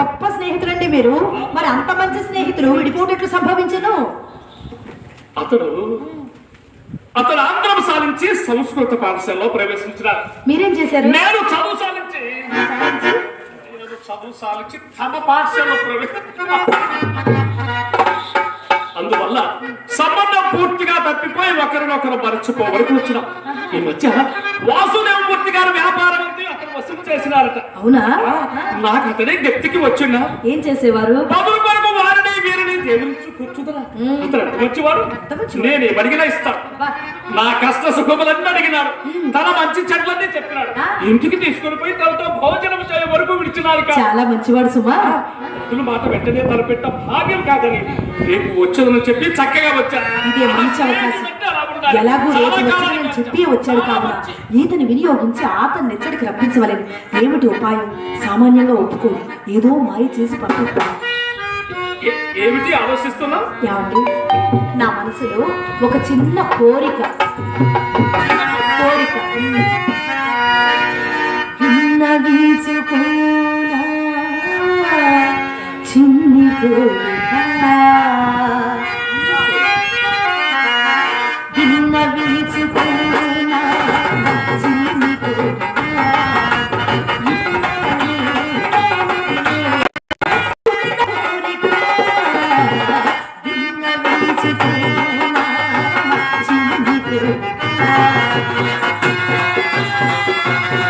గొప్ప స్నేహితులండి మీరు. మరి అంత మంచి స్నేహితులు విడిపోటట్లు సంభవించను. అతడు అతడు ఆంధ్రం సాధించి సంస్కృత పాఠశాలలో ప్రవేశించినాడు. మీరేం చేశారు? నేను చదువు సాధించి నేను చదువు సాధించి తమ పాఠశాలలో ప్రవేశించిన. అందువల్ల సంబంధం పూర్తిగా తప్పిపోయి ఒకరినొకరు మరచిపోవరకు వచ్చినాం. ఈ మధ్య వాసుదేవమూర్తి గారు వ్యాపారం వసూలు చేసినారట. అవునా? నాకు అతనే గెప్తికి వచ్చిండా. ఏం చేసేవారు? కొరకు వారిని దేవునిచ్చు కూర్చుదరా మంచివాడు. నేను అడిగినా ఇస్తాను. నా కష్ట సుఖములన్నీ అడిగినాడు. తన మంచి చెట్లన్నీ చెప్పినాడు. ఇంటికి తీసుకుని పోయి తనతో భోజనం చేయ వరకు విడిచినారు చాలా మంచివాడు సుమా. భక్తుల మాట వెంటనే తలపెట్ట భాగ్యం కాదని రేపు వచ్చేదని చెప్పి చక్కగా వచ్చాను ఇదే మంచి అవకాశం. ఎలాగూ రేపు వచ్చానని చెప్పి వచ్చాడు కావున. ఈతని వినియోగించి ఆతని నెచ్చడికి రప్పించవలేను. ఏమిటి ఉపాయం? సామాన్యంగా ఒప్పుకోదు ఏదో మాయ చేసి పంపిస్తాను ఏమిటి ఆలోచిస్తున్నావు నా మనసులో ఒక చిన్న కోరిక. కోరిక. విన్నవించుకోనా చిన్ని కోరిక. విన్నవించుకోనా Thank you.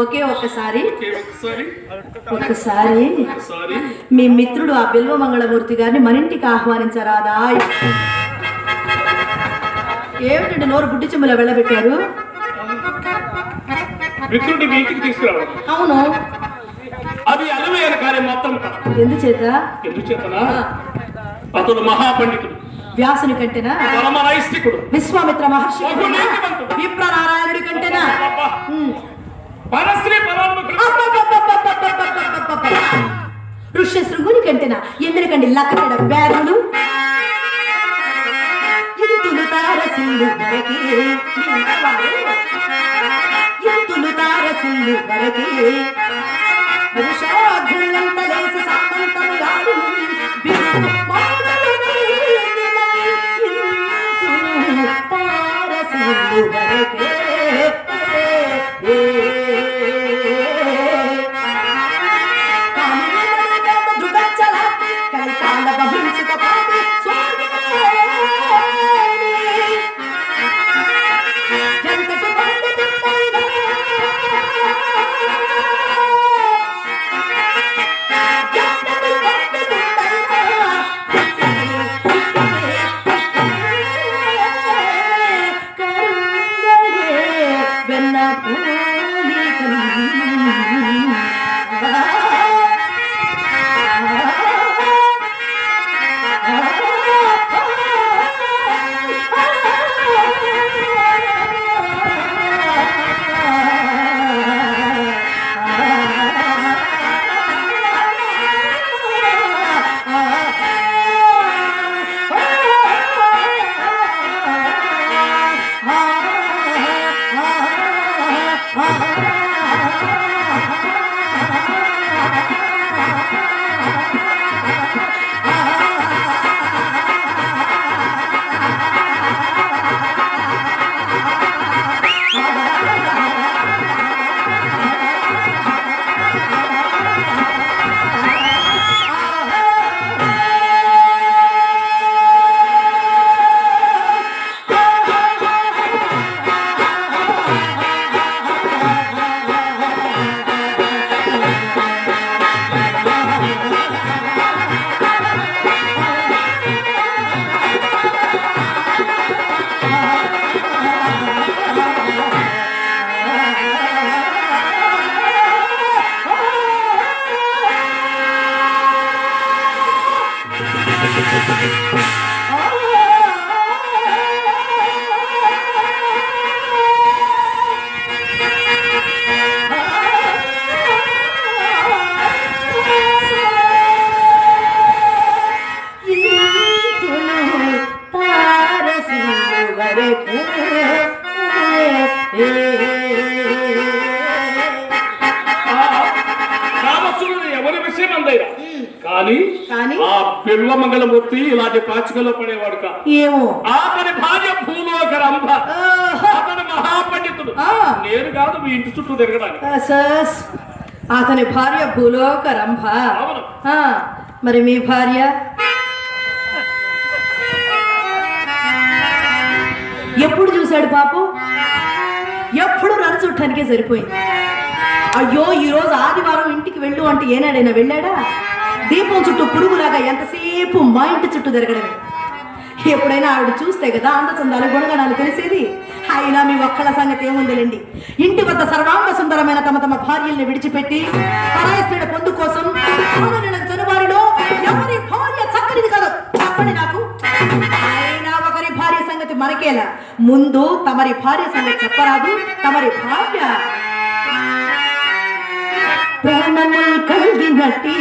ఒకే ఒక్కసారి ఒకసారి. ఒకసారి. మీ మిత్రుడు ఆ బిల్వ మంగళమూర్తి గారిని మన ఇంటికి ఆహ్వానించరాదా ఏమిటండి నోరు బుడ్డి చెమ్ములో వెళ్ళబెట్టారు? మిత్రుడి మీ ఇంటికి తీసుకురావడం. అవును. అది కార్యం మొత్తం ఎందుచేత? ఎందుచేతనా? అతడు మహాపండితుడు. వ్యాసుని కంటేనా? విశ్వామిత్ర మహర్షి బహు కంటేనా? పరశ్రీ ಋಷ್ಯ ಶೃಂಗುನಿ ಕಂಟೆನ ಎಂದರಕಂಡಿ ಲಕ್ಕಡ ಬ್ಯಾರುನು ಇದು ತುಳು ತಾರ ಸಿಲ್ಲು ಬರಕೆ ಇದು ತುಳು ತಾರ ಸಿಲ್ಲು ಬರಕೆ ಪುರುಷಾಗ್ರಂತಲೇಸ ಸಾಮಂತನು ಯಾರು ತಾರ ಸಿಲ್ಲು ಬರಕೆ మంగళమూర్తి ఇలాంటి పాచికల్లో పడేవాడు ఏమో? అతని భార్య భూలోక రంభ ఆహా. అతను మహాపండితుడు. నేను కాదు మీ ఇంటి చుట్టూ తిరగడానికి. అతని భార్య భూలోక రంభ మరి మీ భార్య? ఎప్పుడు చూశాడు పాపం? ఎప్పుడు రన్ చుట్టానికే సరిపోయింది. అయ్యో ఈ రోజు ఆదివారం ఇంటికి వెళ్ళు అంటే ఏనాడైనా వెళ్ళాడా? దీపం చుట్టూ పురుగులాగా ఎంతసేపు మా ఇంటి చుట్టూ తిరగడమే. ఎప్పుడైనా ఆవిడ చూస్తే కదా అందచందాలు గుణగణాలు తెలిసేది. అయినా మీ ఒక్కళ్ళ సంగతి ఏముందిలేండి. ఇంటి వద్ద సర్వాంగ సుందరమైన తమ తమ భార్యల్ని విడిచిపెట్టి పరాయస్తుడ పొందు కోసం చనువారిలో ఎవరి భార్య చక్కనిది కాదు. చెప్పండి నాకు. అయినా ఒకరి భార్య సంగతి మనకేలా. ముందు తమరి భార్య సంగతి చెప్పరాదు. తమరి భార్య ప్రాణము కలిగినట్టి.